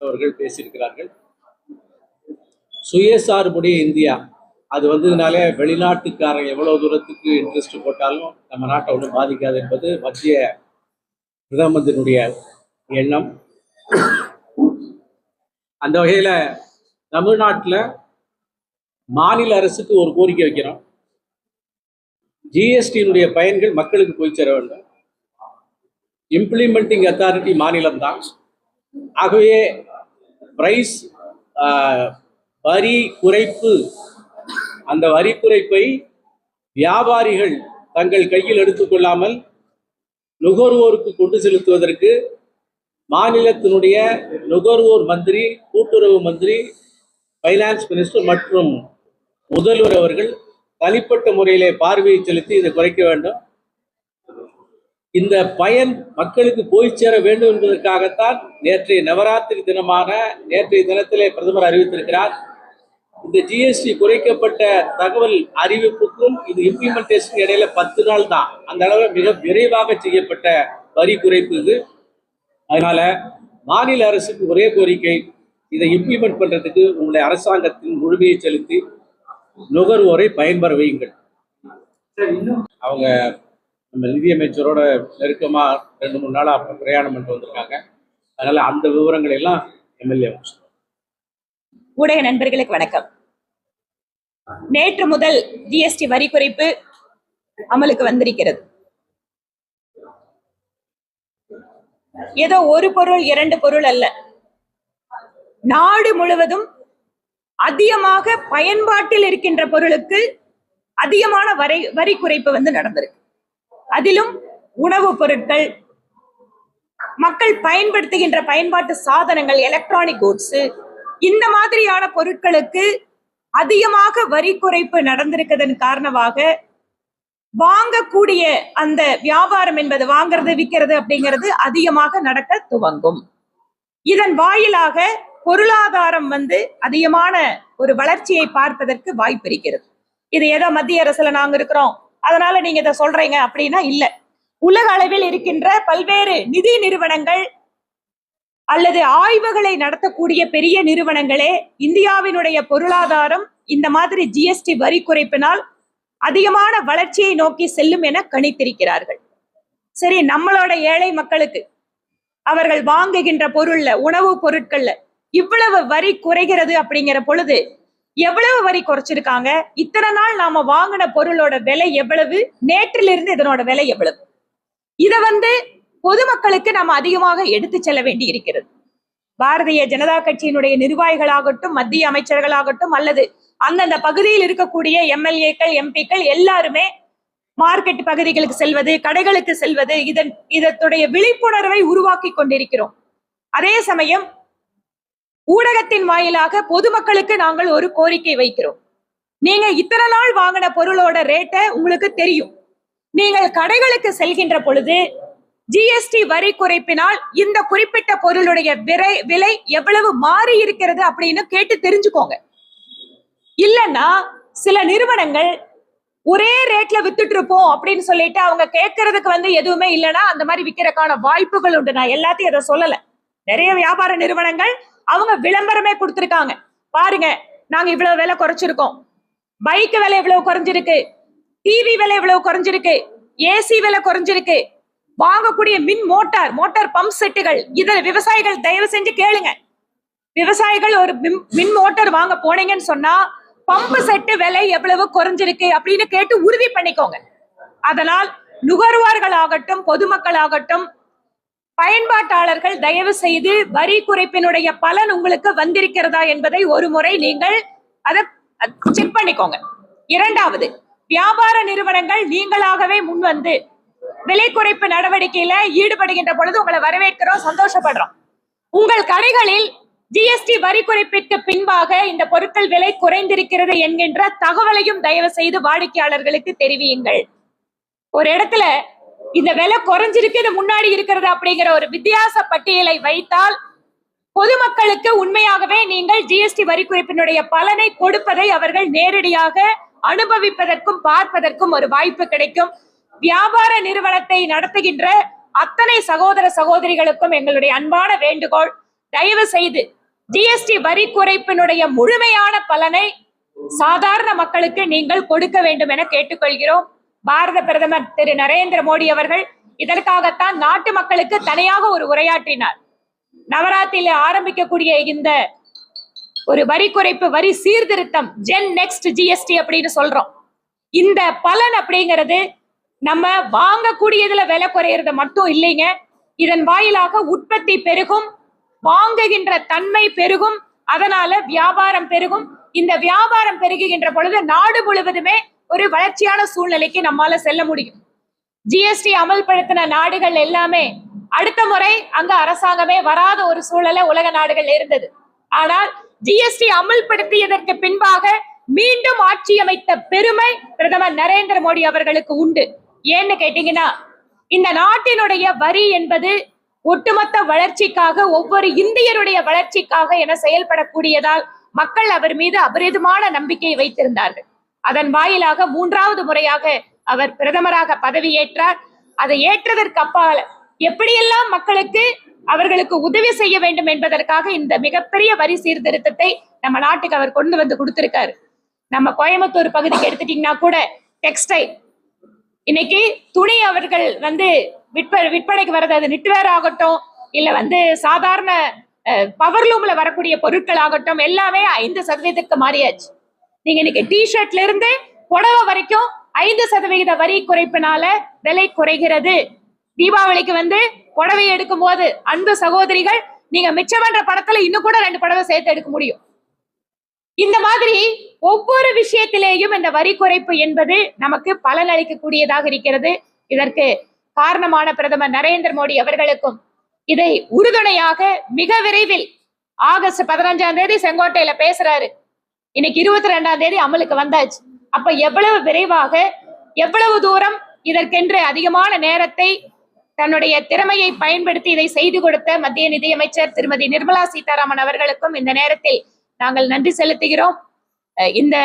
அவர்கள் பேசியிருக்கிறார்கள். சுயசார்புடைய இந்தியா. அது வந்ததுனாலே வெளிநாட்டுக்காரங்க எவ்வளவு தூரத்துக்கு இன்ட்ரெஸ்ட் போட்டாலும் நம்ம நாட்டை ஒன்றும் பாதிக்காது என்பது மத்திய பிரதம மந்திரியினுடைய எண்ணம். அந்த வகையில் தமிழ்நாட்டில் மாநில அரசுக்கு ஒரு கோரிக்கை வைக்கிறோம். ஜிஎஸ்டியினுடைய பயன்கள் மக்களுக்கு போய் சேர வேண்டும். இம்ப்ளிமெண்டிங் அத்தாரிட்டி மாநிலம்தான். ஆகவே பிரைஸ் வரி குறைப்பு. அந்த வரி குறைப்பை வியாபாரிகள் தங்கள் கையில் எடுத்துக்கொள்ளாமல் நுகர்வோருக்கு கொண்டு செலுத்துவதற்கு மாநிலத்தினுடைய நுகர்வோர் மந்திரி கூட்டுறவு மந்திரி ஃபைனான்ஸ் மினிஸ்டர் மற்றும் முதல்வர் அவர்கள் தனிப்பட்ட முறையிலே பார்வையை செலுத்தி இதை குறைக்க வேண்டும். இந்த பயன் மக்களுக்கு போய் சேர வேண்டும் என்பதற்காகத்தான் நேற்றைய நவராத்திரி தினமான நேற்றைய தினத்திலே பிரதமர் அறிவித்திருக்கிறார். இந்த ஜிஎஸ்டி குறைக்கப்பட்ட தகவல் அறிவிப்புக்கும் இது இம்ப்ளிமெண்டேஷன் இடையில பத்து நாள் தான். அந்த அளவில் மிக விரைவாக செய்யப்பட்ட வரி குறைப்பு இது. அதனால மாநில அரசுக்கு ஒரே கோரிக்கை இதை இம்ப்ளிமெண்ட் பண்றதுக்கு உங்களுடைய அரசாங்கத்தின் முழுமையை செலுத்தி நுகர்வோரை பயன்பெற வையுங்கள். அவங்க நம்ம நிதியமைச்சரோட நெருக்கமா ரெண்டு மூணு நாளா பிரயாணம் பண்ணிட்டு வந்திருக்காங்க. அதனால அந்த விவரங்கள் எல்லாம் எம்எல்ஏ ஊடக நண்பர்களுக்கு வணக்கம். நேற்று முதல் ஜிஎஸ்டி வரி குறைப்பு அமலுக்கு வந்திருக்கிறது. ஏதோ ஒரு பொருள் இரண்டு பொருள் அல்ல. நாடு முழுவதும் அதிகமாக பயன்பாட்டில் இருக்கின்ற பொருளுக்கு அதிகமான வரை வரி குறைப்பு வந்து நடந்திருக்கு. அதிலும் உணவுப் பொருட்கள் மக்கள் பயன்படுத்துகின்ற பயன்பாட்டு சாதனங்கள் எலக்ட்ரானிக் கோட்ஸ் இந்த மாதிரியான பொருட்களுக்கு அதிகமாக வரி குறைப்பு நடந்திருக்கிறதன் காரணமாக வாங்கக்கூடிய அந்த வியாபாரம் என்பது வாங்குறது விற்கிறது அப்படிங்கிறது அதிகமாக நடக்க துவங்கும். இதன் வாயிலாக பொருளாதாரம் வந்து அதிகமான ஒரு வளர்ச்சியை பார்ப்பதற்கு வாய்ப்பு இருக்கிறது. இது ஏதோ மத்திய அரசுல நாங்க இருக்கிறோம். அதனால நீங்க இதை சொல்றீங்க அப்படின்னா இல்ல. உலக அளவில் இருக்கின்ற பல்வேறு நிதி நிறுவனங்கள் அல்லது ஆய்வுகளை நடத்தக்கூடிய பெரிய நிறுவனங்களே இந்தியாவினுடைய பொருளாதாரம் இந்த மாதிரி ஜிஎஸ்டி வரி குறைப்பினால் அதிகமான வளர்ச்சியை நோக்கி செல்லும் என கணித்திருக்கிறார்கள். சரி நம்மளோட ஏழை மக்களுக்கு அவர்கள் வாங்குகின்ற பொருள்ல உணவுப் பொருட்கள்ல இவ்வளவு வரி குறைகிறது அப்படிங்கிற பொழுது எவ்வளவு வரி குறைச்சிருக்காங்க? இத்தனை நாள் நாம வாங்கின பொருளோட விலை எவ்வளவு? நேற்றிலிருந்து இதனோட விலை எவ்வளவு? இதை வந்து பொதுமக்களுக்கு நாம் அதிகமாக எடுத்து செல்ல வேண்டி இருக்கிறது பாரதிய ஜனதா கட்சியினுடைய நிர்வாகிகளாகட்டும் மத்திய அமைச்சர்களாகட்டும் அல்லது அந்தந்த பகுதியில் இருக்கக்கூடிய எம்எல்ஏக்கள் எம்பிக்கள் எல்லாருமே மார்க்கெட் பகுதிகளுக்கு செல்வது கடைகளுக்கு செல்வது இதன் இதனுடைய விழிப்புணர்வை உருவாக்கி கொண்டிருக்கிறோம். அதே சமயம் ஊடகத்தின் வாயிலாக பொதுமக்களுக்கு நாங்கள் ஒரு கோரிக்கை வைக்கிறோம். நீங்க இத்தனை நாள் வாங்கின பொருளோட ரேட்டை உங்களுக்கு தெரியும். நீங்கள் கடைகளுக்கு செல்கின்ற பொழுது ஜிஎஸ்டி வரி குறைப்பினால் இந்த குறிப்பிட்ட பொருளுடைய விலை விலை எவ்வளவு மாறி இருக்கிறது அப்படின்னு கேட்டு தெரிஞ்சுக்கோங்க. இல்லைன்னா சில நிறுவனங்கள் ஒரே ரேட்ல வித்துட்டு இருப்போம் அப்படின்னு சொல்லிட்டு அவங்க கேட்கறதுக்கு வந்து எதுவுமே இல்லைன்னா அந்த மாதிரி விற்கிறதுக்கான வாய்ப்புகள் உண்டு. நான் எல்லாத்தையும் அதை சொல்லல. நிறைய வியாபார நிறுவனங்கள் அவங்க விளம்பரமே கொடுத்துருக்காங்க. பாருங்க நாங்க இவ்வளவு விலை குறைச்சிருக்கோம். பைக் விலை இவ்வளவு குறைஞ்சிருக்கு. டிவி விலை இவ்வளவு குறைஞ்சிருக்கு. ஏசி விலை குறைஞ்சிருக்கு. வாங்கக்கூடிய மின் மோட்டார் மோட்டார் பம்ப் செட்டுகள் இதுல விவசாயிகள் தயவு செஞ்சு கேளுங்க. விவசாயிகள் ஒரு மின்- மின் மோட்டார் வாங்க போனீங்கன்னு சொன்னா பம்பு செட்டு விலை எவ்வளவு குறைஞ்சிருக்கு அப்படின்னு கேட்டு உறுதி பண்ணிக்கோங்க. அதனால் நுகர்வோர்கள் ஆகட்டும் பொதுமக்கள் ஆகட்டும் பயன்பாட்டாளர்கள் தயவு செய்து வரி குறைப்பினுடைய பலன் உங்களுக்கு வந்திருக்கிறதா என்பதை ஒரு முறை நீங்கள் அதை செக் பண்ணிக்கோங்க. இரண்டாவது வியாபார நிறுவனங்கள் நீங்களாகவே முன்வந்து விலை குறைப்பு நடவடிக்கையில ஈடுபடுகின்ற பொழுது உங்களை வரவேற்கிறோம் சந்தோஷப்படுறோம். உங்கள் கடைகளில் ஜிஎஸ்டி வரி குறைப்பிற்கு பின்பாக இந்த பொருட்கள் விலை குறைந்திருக்கிறது என்கின்ற தகவலையும் தயவு செய்து வாடிக்கையாளர்களுக்கு தெரிவியுங்கள். ஒரு இடத்துல இந்த விலை குறைஞ்சிருக்கு இது முன்னாடி இருக்கிறது அப்படிங்கிற ஒரு வித்தியாச பட்டியலை வைத்தால் பொதுமக்களுக்கு உண்மையாகவே நீங்கள் ஜிஎஸ்டி வரி குறைப்பினுடைய பலனை கொடுப்பதை அவர்கள் நேரடியாக அனுபவிப்பதற்கும் பார்ப்பதற்கும் ஒரு வாய்ப்பு கிடைக்கும். வியாபார நிறுவனத்தை நடத்துகின்ற அத்தனை சகோதர சகோதரிகளுக்கும் எங்களுடைய அன்பான வேண்டுகோள். தயவு செய்து ஜிஎஸ்டி வரி குறைப்பினுடைய முழுமையான பலனை சாதாரண மக்களுக்கு நீங்கள் கொடுக்க வேண்டும் என கேட்டுக்கொள்கிறோம். பாரத பிரதமர் திரு நரேந்திர மோடி அவர்கள் இதற்காகத்தான் நாட்டு மக்களுக்கு தனியாக ஒரு உரையாற்றினார். நவராத்திரியில ஆரம்பிக்கக்கூடிய இந்த ஒரு வரி குறைப்பு வரி சீர்திருத்தம் ஜென் நெக்ஸ்ட் ஜிஎஸ்டி அப்படின்னு சொல்றோம். இந்த பலன் அப்படிங்கிறது நம்ம வாங்கக்கூடியதுல விலை குறையறது மட்டும் இல்லைங்க. இதன் வாயிலாக உற்பத்தி பெருகும் வாங்குகின்ற தன்மை பெருகும் அதனால வியாபாரம் பெருகும். இந்த வியாபாரம் பெருகுகின்ற பொழுது நாடு முழுவதுமே ஒரு வளர்ச்சியான சூழ்நிலைக்கு நம்மால செல்ல முடியும். ஜிஎஸ்டி அமல்படுத்தின நாடுகள் எல்லாமே அடுத்த முறை அங்க அரசாங்கமே வராத ஒரு சூழலை உலக நாடுகள் இருந்தது. ஆனால் ஜிஎஸ்டி அமல்படுத்தியதற்கு பின்பாக மீண்டும் ஆட்சி அமைத்த பெருமை பிரதமர் நரேந்திர மோடி அவர்களுக்கு உண்டு. ஏன்னு கேட்டீங்கன்னா இந்த நாட்டினுடைய வரி என்பது ஒட்டுமொத்த வளர்ச்சிக்காக ஒவ்வொரு இந்தியருடைய வளர்ச்சிக்காக என செயல்படக்கூடியதால் மக்கள் அவர் மீது அபரிதமான நம்பிக்கை வைத்திருந்தார்கள். அதன் வாயிலாக மூன்றாவது முறையாக அவர் பிரதமராக பதவியேற்றார். அதை ஏற்றதற்கு அப்பால் எப்படியெல்லாம் மக்களுக்கு அவர்களுக்கு உதவி செய்ய வேண்டும் என்பதற்காக இந்த மிகப்பெரிய வரி சீர்திருத்தத்தை நம்ம நாட்டுக்கு அவர் கொண்டு வந்து கொடுத்திருக்காரு. நம்ம கோயம்புத்தூர் பகுதிக்கு எடுத்துட்டீங்கன்னா கூட டெக்ஸ்டைல் இன்னைக்கு துணி அவர்கள் வந்து விற்ப விற்பனைக்கு வர்றது அது நிட்வேர் ஆகட்டும் இல்ல வந்து சாதாரண பவர் லூம்ல வரக்கூடிய பொருட்கள் ஆகட்டும் எல்லாமே ஐந்து சதவீதத்துக்கு மாறியாச்சு. நீங்க இன்னைக்கு டிஷர்ட்ல இருந்து புடவை வரைக்கும் ஐந்து சதவிகித வரி குறைப்பினால விலை குறைகிறது. தீபாவளிக்கு வந்து புடவை எடுக்கும் போது அன்பு சகோதரிகள் நீங்க மிச்சம் பண்ற படத்துல இன்னும் கூட ரெண்டு புடவை சேர்த்து எடுக்க முடியும். இந்த மாதிரி ஒவ்வொரு விஷயத்திலேயும் இந்த வரி குறைப்பு என்பது நமக்கு பலன் அளிக்கக்கூடியதாக இருக்கிறது. இதற்கு காரணமான பிரதமர் நரேந்திர மோடி அவர்களுக்கும் இதை உறுதுணையாக மிக விரைவில் ஆகஸ்ட் பதினஞ்சாம் தேதி செங்கோட்டையில பேசுறாரு. இன்னைக்கு இருபத்தி ரெண்டாம் தேதி அமலுக்கு வந்தாச்சு. அப்ப எவ்வளவு விரைவாக எவ்வளவு தூரம் இதற்கென்று அதிகமான நேரத்தை தன்னுடைய திறமையை பயன்படுத்தி இதை செய்து கொடுத்த மத்திய நிதியமைச்சர் திருமதி நிர்மலா சீதாராமன் அவர்களுக்கும் இந்த நேரத்தில் நாங்கள் நன்றி செலுத்துகிறோம். இந்த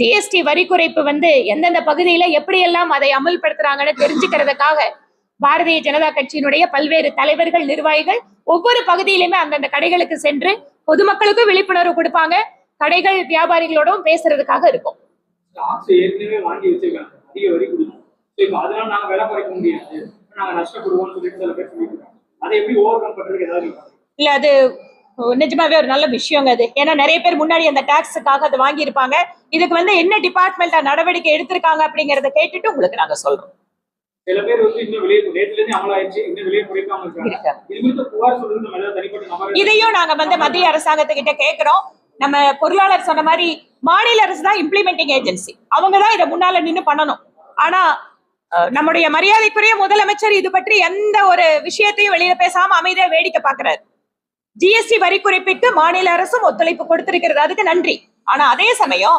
ஜிஎஸ்டி வரி குறைப்பு வந்து எந்தெந்த பகுதியில எப்படியெல்லாம் அதை அமல்படுத்துறாங்கன்னு தெரிஞ்சுக்கிறதுக்காக பாரதிய ஜனதா கட்சியினுடைய பல்வேறு தலைவர்கள் நிர்வாகிகள் ஒவ்வொரு பகுதியிலுமே அந்தந்த கடைகளுக்கு சென்று பொதுமக்களுக்கும் விழிப்புணர்வு கொடுப்பாங்க. கடைகள் வியாபாரிகளோடும் பேசுறதுக்காக இருக்கும். இல்ல அது நிஜமாவே ஒரு நல்ல விஷயங்க அது. ஏன்னா நிறைய பேர் முன்னாடி அந்த டாக்ஸுக்காக அதை வாங்கியிருப்பாங்க. இதுக்கு வந்து என்ன டிபார்ட்மெண்ட் நடவடிக்கை எடுத்திருக்காங்க அப்படிங்கறத கேட்டுட்டு உங்களுக்கு நாங்க சொல்றோம். சில பேர் வந்து இன்னும் வெளியே நேற்றுல இருந்து அமலாயிருச்சு இன்னும் வெளியே குறைக்காம இருக்காங்க. இருக்காங்க. இது குறித்து புகார் சொல்றது நம்ம ஏதாவது தனிப்பட்ட நபர் இதையும் நாங்க வந்து மத்திய அரசாங்கத்துக்கிட்ட கேக்குறோம். நம்ம பொருளாளர் சொன்ன மாதிரி மாநில அரசு தான் இம்ப்ளிமெண்டிங் ஏஜென்சி அவங்க தான் இதை முன்னால நின்று பண்ணணும். ஆனா நம்முடைய மரியாதைக்குரிய முதலமைச்சர் இது பற்றி எந்த ஒரு விஷயத்தையும் வெளியில பேசாம அமைதியா வேடிக்கை பாக்குறாரு. ஜிஎஸ்டி வரி குறைப்பிற்கு மாநில அரசும் ஒத்துழைப்பு கொடுத்திருக்கிறது. அதுக்கு நன்றி. ஆனா அதே சமயம்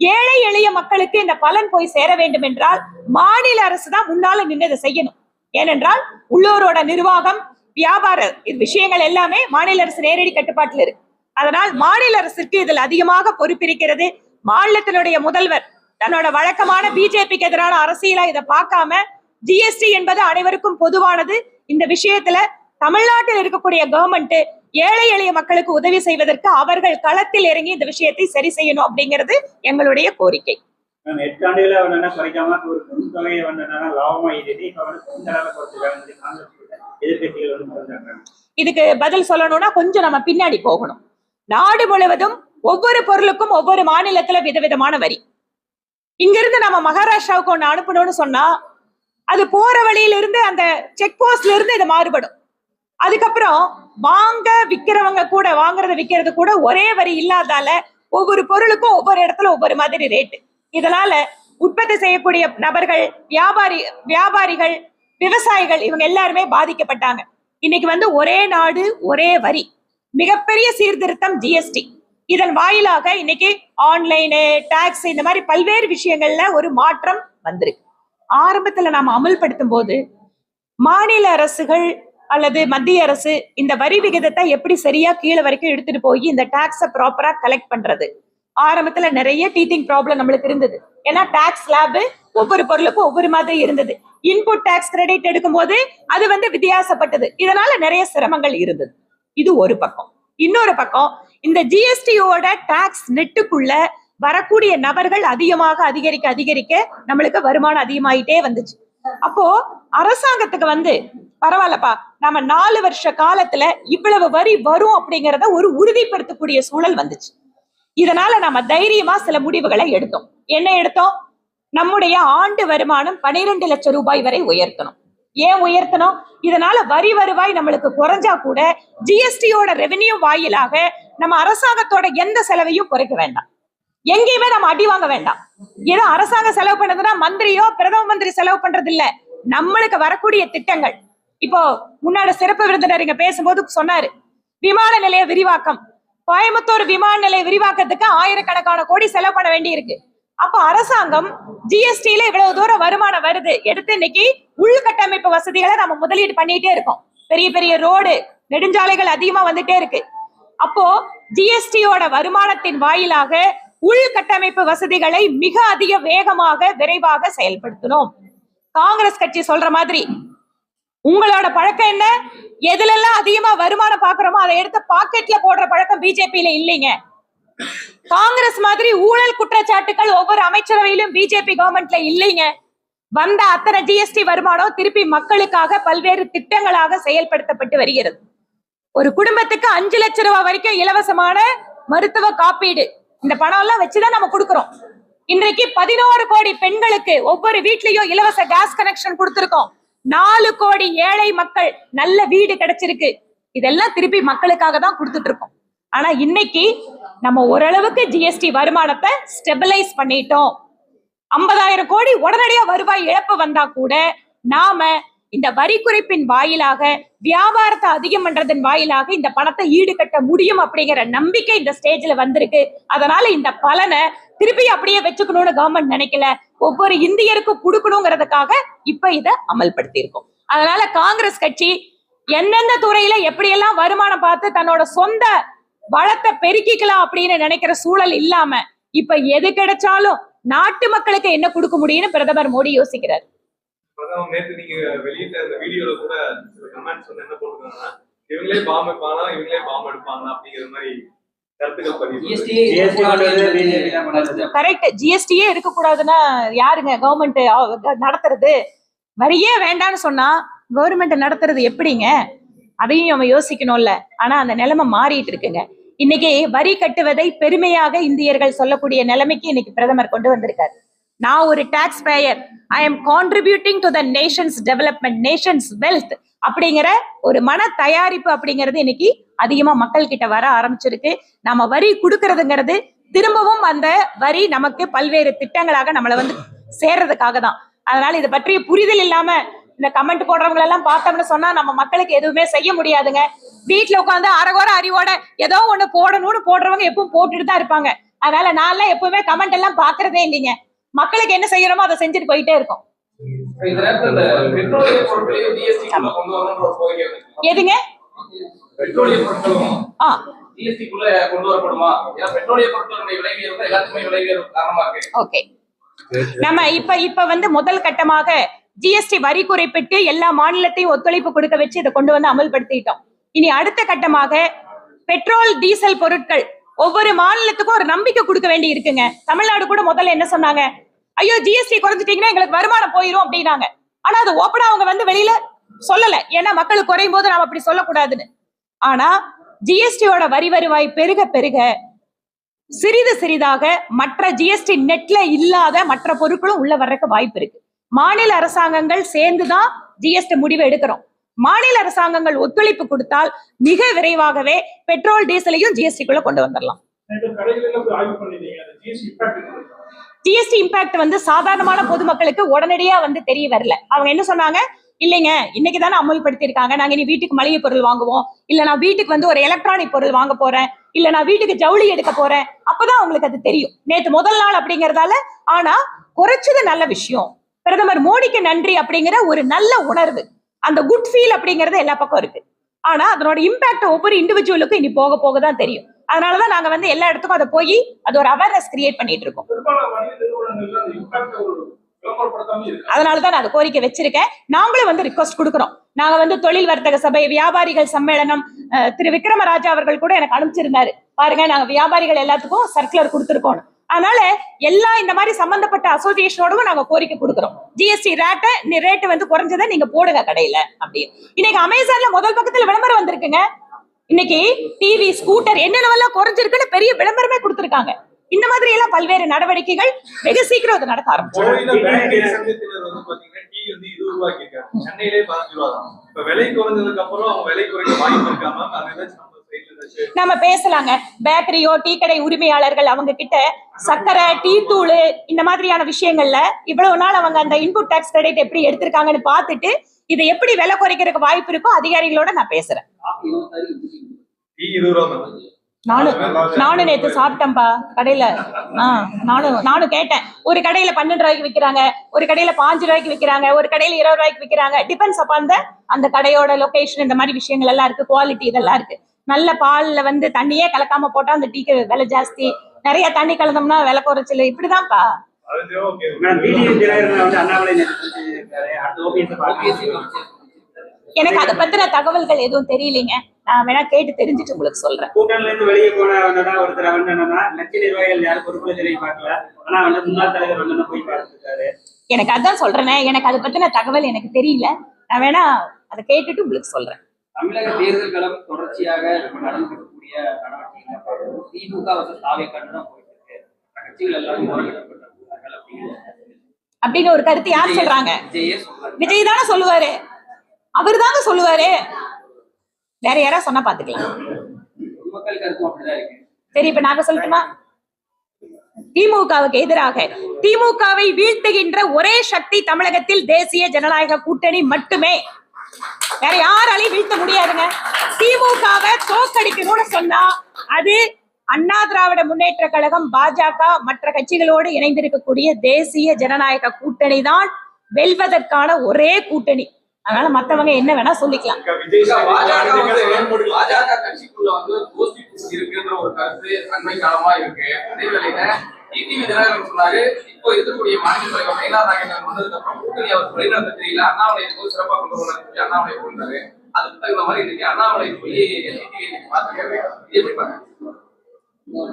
ஏழை எளிய மக்களுக்கு இந்த பலன் போய் சேர வேண்டும் என்றால் மாநில அரசு தான் முன்னால நின்று இதை செய்யணும். ஏனென்றால் உள்ளூரோட நிர்வாகம் வியாபார இது விஷயங்கள் எல்லாமே மாநில அரசு நேரடி கட்டுப்பாட்டில் இருக்கு. அதனால் மாநில அரசுக்கு இதில் அதிகமாக பொறுப்பிருக்கிறது. மாநிலத்தினுடைய முதல்வர் தன்னோட வழக்கமான பிஜேபிக்கு எதிரான அரசியலா இதை பார்க்காம ஜிஎஸ்டி என்பது அனைவருக்கும் பொதுவானது. இந்த விஷயத்துல தமிழ்நாட்டில் இருக்கக்கூடிய கவர்மெண்ட் ஏழை எளிய மக்களுக்கு உதவி செய்வதற்கு அவர்கள் களத்தில் இறங்கி இந்த விஷயத்தை சரி செய்யணும் அப்படிங்கிறது எங்களுடைய கோரிக்கை. இதுக்கு பதில் சொல்லணும்னா கொஞ்சம் நம்ம பின்னாடி போகணும். நாடு முழுவதும் ஒவ்வொரு பொருளுக்கும் ஒவ்வொரு மாநிலத்துல விதவிதமான வரி. இங்கிருந்து நம்ம மகாராஷ்டிராவுக்கு ஒன்று அனுப்பணும்னு சொன்னா அது போற வழியில இருந்து அந்த செக் போஸ்ட்ல இருந்து இது மாறுபடும். அதுக்கப்புறம் வாங்க விற்கிறவங்க கூட வாங்குறத விற்கிறது கூட ஒரே வரி இல்லாதால ஒவ்வொரு பொருளுக்கும் ஒவ்வொரு இடத்துல ஒவ்வொரு மாதிரி ரேட்டு இதனால உற்பத்தி செய்யக்கூடிய நபர்கள் வியாபாரி வியாபாரிகள் விவசாயிகள் இவங்க எல்லாருமே பாதிக்கப்பட்டாங்க. இன்னைக்கு வந்து ஒரே நாடு ஒரே வரி. மிகப்பெரிய சீர்திருத்தம் ஜிஎஸ்டி இதன் வாயிலாக இன்னைக்கு ஆன்லைனு டாக்ஸ் இந்த மாதிரி பல்வேறு விஷயங்கள்ல ஒரு மாற்றம் வந்திருக்கு. ஆரம்பத்துல நாம் அமல்படுத்தும் போது மாநில அரசுகள் அல்லது மத்திய அரசு இந்த வரி விகிதத்தை எப்படி சரியா கீழே வரைக்கும் எடுத்துட்டு போய் இந்த டாக்ஸை ப்ராப்பரா கலெக்ட் பண்றது? ஆரம்பத்துல நிறைய டீத்திங் ப்ராப்ளம் நம்மளுக்கு இருந்தது. ஏன்னா டாக்ஸ் ஸ்லாப் ஒவ்வொரு பொருளுக்கும் ஒவ்வொரு மாதிரி இருந்தது. இன்புட் டாக்ஸ் கிரெடிட் எடுக்கும்போது அது வந்து வித்தியாசப்பட்டது. இதனால நிறைய சிரமங்கள் இருந்தது. இது ஒரு பக்கம். இன்னொரு பக்கம் இந்த ஜிஎஸ்டியோட டாக்ஸ் நெட்டுக்குள்ள வரக்கூடிய நபர்கள் அதிகமாக அதிகரிக்க அதிகரிக்க நம்மளுக்கு வருமானம் அதிகமாயிட்டே வந்துச்சு. அப்போ அரசாங்கத்துக்கு வந்து பரவாயில்லப்பா நம்ம நாலு வருஷ காலத்துல இவ்வளவு வரி வரும் அப்படிங்கறத ஒரு உறுதிப்படுத்தக்கூடிய சூழல் வந்துச்சு. இதனால நம்ம தைரியமா சில முடிவுகளை எடுத்தோம். என்ன எடுத்தோம்? நம்முடைய ஆண்டு வருமானம் பனிரெண்டு லட்சம் ரூபாய் வரை உயர்த்தணும். ஏன் உயர்த்தணும்? இதனால வரி வருவாய் நம்மளுக்கு குறைஞ்சா கூட ஜிஎஸ்டியோட ரெவென்யூ வாயிலாக நம்ம அரசாங்கத்தோட எந்த செலவையும் குறைக்க வேண்டாம். எங்கேயுமே நம்ம அடி வாங்க வேண்டாம். ஏதோ அரசாங்கம் செலவு பண்ணதுன்னா மந்திரியோ பிரதம மந்திரி செலவு பண்றது இல்ல நம்மளுக்கு வரக்கூடிய திட்டங்கள். இப்போ முன்னாடி சிறப்பு விருந்தினர் இங்க பேசும்போது சொன்னாரு விமான நிலைய விரிவாக்கம். கோயம்புத்தூர் விமான நிலைய விரிவாக்கத்துக்கு ஆயிரக்கணக்கான கோடி செலவு பண்ண வேண்டி இருக்கு அப்ப அரசாங்கம் ஜிஎஸ்டில இவ்வளவு தூரம் வருமானம் வருது. எடுத்து இன்னைக்கு உள்கட்டமைப்பு வசதிகளை நம்ம முதலீடு பண்ணிட்டே இருக்கோம். பெரிய பெரிய ரோடு நெடுஞ்சாலைகள் அதிகமா வந்துட்டே இருக்கு. அப்போ ஜிஎஸ்டியோட வருமானத்தின் வாயிலாக உள்கட்டமைப்பு வசதிகளை மிக அதிக வேகமாக விரைவாக செயல்படுத்தணும் காங்கிரஸ் கட்சி சொல்ற மாதிரி. உங்களோட பழக்கம் என்ன? எதுலெல்லாம் அதிகமா வருமானம் பாக்குறோமோ அதை எடுத்து பாக்கெட்ல போடுற பழக்கம் பிஜேபியில இல்லைங்க. காங்கிரஸ் மாதிரி ஊழல் குற்றச்சாட்டுகள் ஒவ்வொரு அமைச்சரவையிலும் பிஜேபி கவர்மெண்ட்ல இல்லைங்க. வந்த அத்தனை ஜிஎஸ்டி வருமானம் திருப்பி மக்களுக்காக பல்வேறு திட்டங்களாக செயல்படுத்தப்பட்டு வருகிறது. ஒரு குடும்பத்துக்கு அஞ்சு லட்சம் ரூபாய் வரைக்கும் இலவசமான மருத்துவ காப்பீடு. இந்த பணம் எல்லாம் வச்சுதான் நம்ம கொடுக்கிறோம். இன்றைக்கு பதினோரு கோடி பெண்களுக்கு ஒவ்வொரு வீட்லயும் இலவச கேஸ் கனெக்ஷன் கொடுத்திருக்கோம். நாலு கோடி ஏழை மக்கள் நல்ல வீடு கிடைச்சிருக்கு. இதெல்லாம் திருப்பி மக்களுக்காக தான் கொடுத்துட்டு இருக்கோம். ஆனா இன்னைக்கு நம்ம ஓரளவுக்கு ஜிஎஸ்டி வருமானத்தை ஸ்டெபிலைஸ் பண்ணிட்டோம். ஐம்பதாயிரம் கோடி உடனடியா வருவாய் இழப்பு வந்தா கூட நாம இந்த வரி குறைப்பின் வாயிலாக வியாபாரத்தை அதிகம் பண்றதன் வாயிலாக இந்த பணத்தை ஈடுகட்ட முடியும் அப்படிங்கிற நம்பிக்கை இந்த ஸ்டேஜ்ல வந்திருக்கு. அதனால இந்த பலனை திருப்பி அப்படியே வச்சுக்கணும்னு கவர்மெண்ட் நினைக்கல. ஒவ்வொரு இந்தியருக்கும் கொடுக்கணுங்கிறதுக்காக இப்ப இதை அமல்படுத்தி இருக்கோம் அதனால காங்கிரஸ் கட்சி எந்தெந்த துறையில எப்படியெல்லாம் வருமானம் பார்த்து தன்னோட சொந்த வளத்தை பெருக்கிக்கலாம் அப்படின்னு நினைக்கிற சூழல் இல்லாம இப்ப எது கிடைச்சாலும் நாட்டு மக்களுக்கு என்ன கொடுக்க முடியும்னு பிரதமர் மோடி யோசிக்கிறார். அதான் நேத்து நீங்க வெளியிட்ட அந்த வீடியோல கூட சில கமெண்ட்ஸ் வந்து என்ன போட்டுருக்காங்கன்னா இவங்களே பாம்பு எடுப்பாங்க இவங்களே பாம்பு எடுப்பாங்க அப்படிங்கிற மாதிரி கருத்துக்கள் பதிவு ஜிஎஸ்டி GST பண்றது BJP தான் பண்ணாது. கரெக்ட் ஜிஎஸ்டியே இருக்கக்கூடாதுன்னா யாருங்க கவர்மெண்ட் நடத்துறது? வரியே வேண்டாம்னு சொன்னா கவர்மெண்ட் நடத்துறது எப்படிங்க? அதையும் நம்ம யோசிக்கணும்ல. ஆனா அந்த நிலைமை மாறிட்டு இருக்குங்க. இன்னைக்கு வரி கட்டுவதை பெருமையாக இந்தியர்கள் சொல்லக்கூடிய நிலைமைக்கு இன்னைக்கு பிரதமர் கொண்டு வந்திருக்காரு. நான் ஒரு tax payer I am contributing to the nation's development nation's wealth அப்படிங்கிற ஒரு மன தயாரிப்பு அப்படிங்கிறது இன்னைக்கு அதிகமா மக்கள் கிட்ட வர ஆரம்பிச்சிருக்கு. நாம வரி கொடுக்கறதுங்கிறது திரும்பவும் அந்த வரி நமக்கு பல்வேறு திட்டங்களாக நம்மளை வந்து சேர்றதுக்காக தான். அதனால இதை பற்றிய புரிதல் இல்லாம இந்த கமெண்ட் போடுறவங்க எல்லாம் பார்த்தோம்னு சொன்னா நம்ம மக்களுக்கு எதுவுமே செய்ய முடியாதுங்க. வீட்டுல உட்காந்து அரகோர அறிவோட ஏதோ ஒண்ணு போடணும்னு போடுறவங்க எப்பவும் போட்டுட்டு தான் இருப்பாங்க. அதனால நான் எல்லாம் எப்பவுமே கமெண்ட் எல்லாம் பாக்குறதே இல்லைங்க. மக்களுக்கு என்ன செய்யறோமோ அதை செஞ்சுட்டு போயிட்டே இருக்கும். எதுங்க? ஆ. ஓகே நம்ம இப்ப இப்ப வந்து முதல் கட்டமாக ஜிஎஸ்டி வரி குறைப்பிட்டு எல்லா மாநிலத்தையும் ஒத்துழைப்பு கொடுக்க வச்சு இதை கொண்டு வந்து அமல்படுத்திட்டோம். இனி அடுத்த கட்டமாக பெட்ரோல் டீசல் பொருட்கள் ஒவ்வொரு மாநிலத்துக்கும் ஒரு நம்பிக்கை கொடுக்க வேண்டி இருக்குங்க. தமிழ்நாடு கூட முதல்ல என்ன சொன்னாங்க? ஐயோ ஜிஎஸ்டி குறைஞ்சிட்டீங்கன்னா எங்களுக்கு வருமானம் போயிடும் அப்படின்னாங்க. ஆனா அது ஓப்பனா அவங்க வந்து வெளியில சொல்லல. ஏன்னா மக்களுக்கு குறையும் போது நாம அப்படி சொல்லக்கூடாதுன்னு. ஆனா ஜிஎஸ்டியோட வரி வருவாய் பெருக பெருக சிறிது சிறிதாக மற்ற ஜிஎஸ்டி நெட்ல இல்லாத மற்ற பொருட்களும் உள்ள வர்றதுக்கு வாய்ப்பு இருக்கு. மாநில அரசாங்கங்கள் சேர்ந்துதான் ஜிஎஸ்டி முடிவு எடுக்கிறோம். மாநில அரசாங்கங்கள் ஒத்துழைப்பு கொடுத்தால் மிக விரைவாகவே பெட்ரோல் டீசலையும் ஜிஎஸ்டிக்குள்ள கொண்டு வந்துடலாம் ஜிஎஸ்டி இம்பாக்ட் வந்து சாதாரணமான பொதுமக்களுக்கு உடனடியா வந்து தெரிய வரல. அவங்க என்ன சொன்னாங்க? இல்லைங்க இன்னைக்கு தானே அமல்படுத்தியிருக்காங்க. நாங்க இனி வீட்டுக்கு மளிகை பொருள் வாங்குவோம். இல்ல நான் வீட்டுக்கு வந்து ஒரு எலக்ட்ரானிக் பொருள் வாங்க போறேன். இல்ல நான் வீட்டுக்கு ஜவுளி எடுக்க போறேன். அப்பதான் உங்களுக்கு அது தெரியும். நேத்து முதல் நாள் அப்படிங்கறதால ஆனா குறைச்சது நல்ல விஷயம். பிரதமர் மோடிக்கு நன்றி அப்படிங்கிற ஒரு நல்ல உணர்வு. அந்த குட் ஃபீல் அப்படிங்கறது எல்லா பக்கம் இருக்கு. ஆனா அதனோட இம்பாக்ட் ஒவ்வொரு இண்டிவிஜுவலுக்கும் இனி போக போக தான் தெரியும். அதனாலதான் நாங்க வந்து எல்லா இடத்துக்கும் அதை போய் அது ஒரு அவேர்னஸ் கிரியேட் பண்ணிட்டு இருக்கோம். பெரும்பாலான வணிக நிறுவனங்கள்ல அந்த இம்பாக்ட் ஒரு விளம்பரப்படுத்தாம இருக்கு. அதனால தான் நான் அந்த கோரிக்கை வச்சிருக்கேன். நாங்களும் வந்து ரிக்வஸ்ட் கொடுக்குறோம். நாங்க வந்து தொழில் வர்த்தக சபை வியாபாரிகள் சம்மேளனம் திரு விக்ரமராஜா அவர்கள் கூட எனக்கு அனுப்பிச்சிருந்தாரு. பாருங்க நாங்க வியாபாரிகள் எல்லாத்துக்கும் சர்க்குலர் கொடுத்துருக்கோம். அதனால எல்லா இந்த மாதிரி சம்பந்தப்பட்ட அசோசியேஷனோடவும் நாங்க கோரிக்கை கொடுக்குறோம். ஜிஎஸ்டி ரேட்டை ரேட்டு வந்து குறைஞ்சதை நீங்க போடுங்க கடையில அப்படின்னு. இன்னைக்கு அமேசான்ல முதல் பக்கத்துல விளம்பரம் வந்திருக்குங்க. இன்னைக்கு டிவி ஸ்கூட்டர் என்னென்னவெல்லாம் குறைஞ்சிருக்குன்னு பெரிய விளம்பரமே கொடுத்துருக்காங்க. இந்த மாதிரி எல்லாம் பல்வேறு நடவடிக்கைகள் வெகு சீக்கிரம் அது நடக்க ஆரம்பிச்சிடும். நம்ம பேசலாங்க. பேக்கரியோ டீ கடை உரிமையாளர்கள் அவங்க கிட்ட சர்க்கரை டீ தூள் இந்த மாதிரியான விஷயங்கள்ல இவ்வளவு நாள் அவங்க அந்த இன்புட் டாக்ஸ் கிரெடிட் எப்படி எடுத்திருக்காங்கன்னு பார்த்துட்டு இதை எப்படி விலை குறைக்கிறதுக்கு வாய்ப்பு இருக்கோ அதிகாரிகளோட நான் பேசுறேன். நானும் நானும் நேத்து சாப்பிட்டேன்பா கடையில. ஆஹ் நானும் நானும் கேட்டேன். ஒரு கடையில பன்னெண்டு ரூபாய்க்கு விக்கிறாங்க ஒரு கடையில பாஞ்சு ரூபாய்க்கு விக்கிறாங்க ஒரு கடையில இருபது ரூபாய்க்கு விக்கிறாங்க. டிபெண்ட்ஸ் அப்பான் அந்த கடையோட லொகேஷன் இந்த மாதிரி விஷயங்கள் எல்லாம் இருக்கு குவாலிட்டி இதெல்லாம் இருக்கு. நல்ல பால்ல வந்து தண்ணியே கலக்காம போட்டா அந்த டீக்கு விலை ஜாஸ்தி. நிறைய தண்ணி கலந்தோம்னா விலை குறைச்சல். இப்படிதான்ப்பா. எனக்கு அதை பத்தின தகவல்கள் எதுவும் தெரியலைங்க. நான் வேணா கேட்டு தெரிஞ்சுட்டு உங்களுக்கு சொல்றேன். கூட்டணில இருந்து வெளியே போன ஒருத்தர். என்னன்னா லட்ச நிர்வாகிகள் யாரும் பொறுப்புல சொல்லி பார்க்கல ஆனா வந்து முன்னாள் தலைவர் வந்து போய் பார்த்துருக்காரு? எனக்கு அதான் சொல்றேனே. எனக்கு அதை பத்தின தகவல் எனக்கு தெரியல. நான் வேணா அதை கேட்டுட்டு உங்களுக்கு சொல்றேன். தமிழக தேர்தல் களம் தொடர்ச்சியாக நடந்திருக்கக்கூடிய நடவடிக்கைகளை. திமுக வந்து தாவே தான் போயிட்டு இருக்கு கட்சிகள் எல்லாம் ஓரங்கட்டப்பட்டிருக்கிறார்கள் அப்படிங்கிறது அப்படின்னு ஒரு கருத்து யார் சொல்றாங்க? விஜயே தானே சொல்லுவாரு. அவர் தாங்க சொல்லுவாரு. வேற யாராவது சொன்னா பாத்துக்கலாம். சரி இப்ப நாங்க சொல்லட்டுமா? திமுகவுக்கு எதிராக திமுகவை வீழ்த்துகின்ற ஒரே சக்தி தமிழகத்தில் தேசிய ஜனநாயக கூட்டணி மட்டுமே. வேற யாராலையும் வீழ்த்த முடியாதுங்க. திமுகவை தோக்கடிக்கணும்னு சொன்னா அது அண்ணா திராவிட முன்னேற்ற கழகம் பாஜக மற்ற கட்சிகளோடு இணைந்திருக்கக்கூடிய தேசிய ஜனநாயக கூட்டணி தான் வெல்வதற்கான ஒரே கூட்டணி. அதனால மத்தவங்க என்ன வேணா சொல்லிக்கலாம். டிடிவி தினகரன் சொன்னாரு இப்போ இருக்கக்கூடிய மாநில தலைவர் நயினா நாகேந்திரன் வந்ததுக்கு அப்புறம் கூட்டணி அவர் வழிநடத்த தெரியல. அண்ணாமலை போய் சிறப்பா கொண்டு போனாரு அண்ணாமலை கொண்டாரு அதுக்கு தகுந்த மாதிரி இன்னைக்கு அண்ணாமலை போய் டிடிவி இன்னைக்கு பார்த்துருக்காரு. இது எப்படி பாருங்க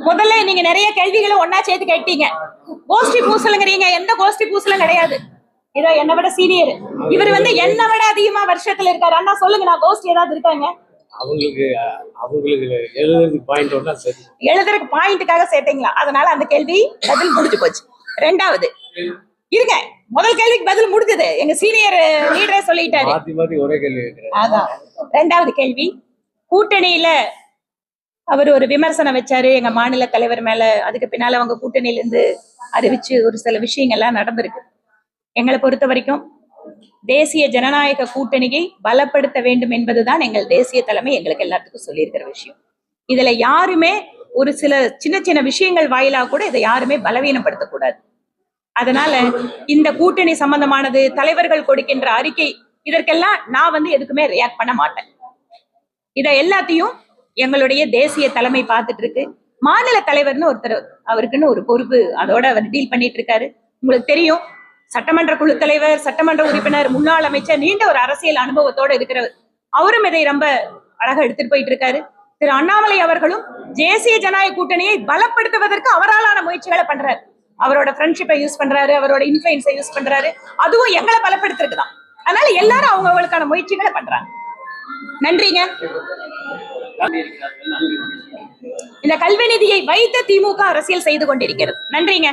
முதல்ல நீங்க நிறைய கேள்விகளை ஒன்னா சேர்த்து கேட்டீங்க. கோஷ்டி பூசலுங்கிறீங்க. எந்த கோஷ்டி பூசலும் கிடையாது. இதோ என்னை விட சீனியர் இவர் வந்து என்னை விட அதிகமா வருஷத்துல இருக்காரு. அண்ணா சொல்லுங்க நான் கோஷ்டி ஏதாவது இருக்காங்க? அவங்களுக்கு அவங்களுக்கு எழுதுறதுக்கு பாயிண்ட் ஒன்றா சரி. எழுதுறதுக்கு பாயிண்ட்டுக்காக சேர்த்தீங்களா? அதனால அந்த கேள்வி பதில் முடிஞ்சு போச்சு. ரெண்டாவது இருங்க. முதல் கேள்விக்கு பதில் முடிஞ்சது. எங்க சீனியர் லீடரே சொல்லிட்டாரு. மாத்தி மாத்தி ஒரே கேள்வி அதான். ரெண்டாவது கேள்வி கூட்டணியில அவர் ஒரு விமர்சனம் வச்சாரு. எங்க மாநில தலைவர் மேல அதுக்கு பின்னால அவங்க கூட்டணியில இருந்து அறிவிச்சு ஒரு சில விஷயங்கள்லாம் நடந்திருக்கு. எங்களை பொறுத்த வரைக்கும் தேசிய ஜனநாயக கூட்டணியை பலப்படுத்த வேண்டும் என்பதுதான் எங்கள் தேசிய தலைமை எங்களுக்கு எல்லாத்துக்கும் சொல்லியிருக்கிற விஷயம். இதுல யாருமே ஒரு சில சின்ன சின்ன விஷயங்கள் வாயிலா கூட இதை யாருமே பலவீனப்படுத்தக்கூடாது. அதனால இந்த கூட்டணி சம்பந்தமானது தலைவர்கள் கொடுக்கின்ற அறிக்கை இதற்கெல்லாம் நான் வந்து எதுக்குமே ரியாக்ட் பண்ண மாட்டேன். இதை எல்லாத்தையும் எங்களுடைய தேசிய தலைமை பார்த்துட்டு இருக்கு மாநில தலைவர்னு ஒருத்தர் அவருக்குன்னு ஒரு பொறுப்பு அதோட அவர் டீல் பண்ணிட்டு இருக்காரு உங்களுக்கு தெரியும் சட்டமன்ற குழு தலைவர் சட்டமன்ற உறுப்பினர் முன்னாள் அமைச்சர் நீண்ட ஒரு அரசியல் அனுபவத்தோட இருக்கிறவர். அவரும் இதை ரொம்ப அழகா எடுத்துட்டு போயிட்டு இருக்காரு. திரு அண்ணாமலை அவர்களும் தேசிய ஜனநாயக கூட்டணியை பலப்படுத்துவதற்கு அவராலான முயற்சிகளை பண்றாரு. அவரோட ஃப்ரெண்ட்ஷிப்பை யூஸ் பண்றாரு அவரோட இன்ஃபுளுன்ஸை யூஸ் பண்றாரு. அதுவும் எங்களை பலப்படுத்துறதுக்கு தான் அதனால எல்லாரும் அவங்க அவங்களுக்கான முயற்சிகளை பண்றாங்க. நன்றிங்க. இந்த கல்வி நிதியை வைத்து திமுக அரசியல் செய்து கொண்டிருக்கிறது. நன்றிங்க.